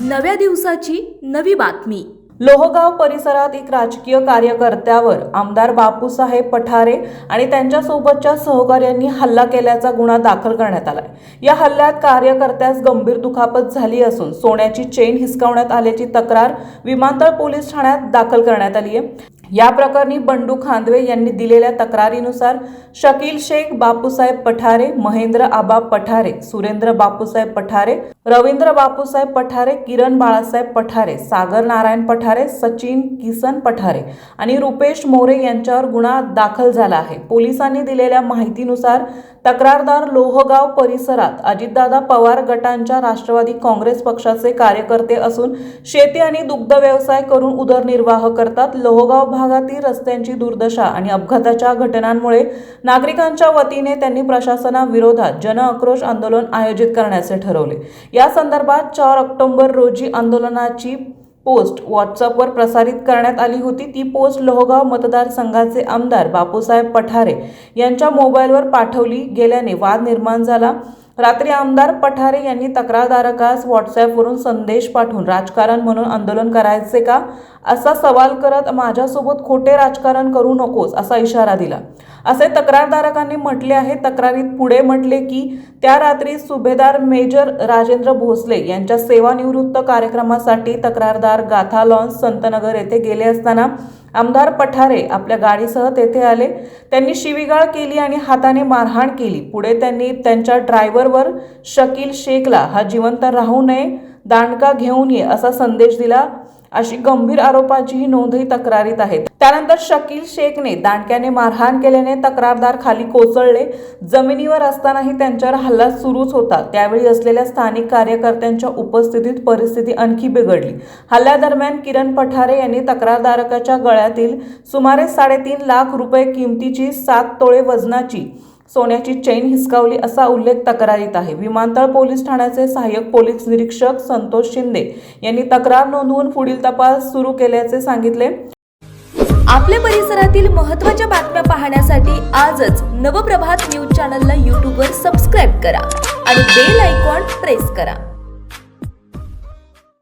नव्या दिवसाची नवी बातमी. लोहगाव परिसरात एक राजकीय कार्यकर्त्यावर आमदार बापूसाहेब पठारे आणि त्यांच्यासोबतच्या सहकार्यांनी हल्ला केल्याचा गुन्हा दाखल करण्यात आलाय. या हल्ल्यात कार्यकर्त्यास गंभीर दुखापत झाली असून सोन्याची चेन हिसकावण्यात आल्याची तक्रार विमानतळ पोलीस ठाण्यात दाखल करण्यात आली आहे या प्रकरणी बंडू खांदवे यांनी दिलेल्या तक्रारीनुसार शकील शेख बापूसाहेब पठारे महेंद्र आबा पठारे सुरेंद्र बापूसाहेब पठारे रवींद्र बापूसाहेब पठारे किरण बाळासाहेब पठारे सागर नारायण पठारे सचिन किसन पठारे आणि रुपेश मोरे यांच्यावर गुन्हा दाखल झाला आहे. पोलिसांनी दिलेल्या माहितीनुसार तक्रारदार लोहगाव परिसरात अजितदादा पवार गटांच्या राष्ट्रवादी काँग्रेस पक्षाचे कार्यकर्ते असून शेती आणि दुग्ध व्यवसाय करून उदरनिर्वाह करतात. लोहगाव भागातील रस्त्यांची दुर्दशा आणि अपघाताच्या घटनांमुळे नागरिकांच्या वतीने त्यांनी प्रशासनाविरोधात जनआक्रोश आंदोलन आयोजित करण्याचे ठरवले. या संदर्भात चार ऑक्टोबर रोजी आंदोलनाची पोस्ट व्हॉट्सअपवर प्रसारित करण्यात आली होती. ती पोस्ट लोहगाव मतदारसंघाचे आमदार बापूसाहेब पठारे यांच्या मोबाईलवर पाठवली गेल्याने वाद निर्माण झाला. रात्री आमदार पठारे यांनी तक्रारदारकास व्हॉट्सॲपवरून संदेश पाठवून राजकारण म्हणून आंदोलन करायचे का? असा सवाल करत माझ्यासोबत खोटे राजकारण करू नकोस असा इशारा दिला. असे तक्रारदारकांनी म्हटले आहे. तक्रारीत पुढे म्हटले की त्या रात्री सुभेदार मेजर राजेंद्र भोसले यांच्या सेवानिवृत्त कार्यक्रमासाठी तक्रारदार गाथा लॉन्स संतनगर येथे गेले असताना आमदार पठारे आपल्या गाडीसह तेथे आले. त्यांनी शिवीगाळ केली आणि हाताने मारहाण केली. पुढे त्यांनी त्यांच्या ड्रायव्हरवर शकील शेखला हा जिवंत राहू नये दांडका घेऊन ये असा संदेश दिला. अशी गंभीर आरोपाचीही नोंदही तक्रारीत आहे त्यानंतर शकील शेखने दांडक्याने मारहाण केल्याने तक्रारदार खाली कोसळले. जमिनीवर असतानाही त्यांच्यावर हल्ला सुरूच होता. त्यावेळी असलेल्या स्थानिक कार्यकर्त्यांच्या उपस्थितीत परिस्थिती आणखी बिघडली. हल्ल्यादरम्यान किरण पठारे यांनी तक्रारदारकाच्या गळ्यातील सुमारे साडेतीन लाख रुपये किमतीची सात तोळे वजनाची सोन्याची चैन हिसकावली असा उल्लेख तक्रारीत आहे. विमानतळ पोलीस ठाण्याचे सहाय्यक पोलीस निरीक्षक संतोष शिंदे यांनी तक्रार नोंदवून पुढील तपास सुरू केल्याचे सांगितले. आपल्या परिसरातील महत्त्वाच्या बातम्या पाहण्यासाठी आजच नवप्रभात न्यूज चॅनलला यूट्यूबवर सबस्क्राईब करा आणि बेल आयकॉन प्रेस करा.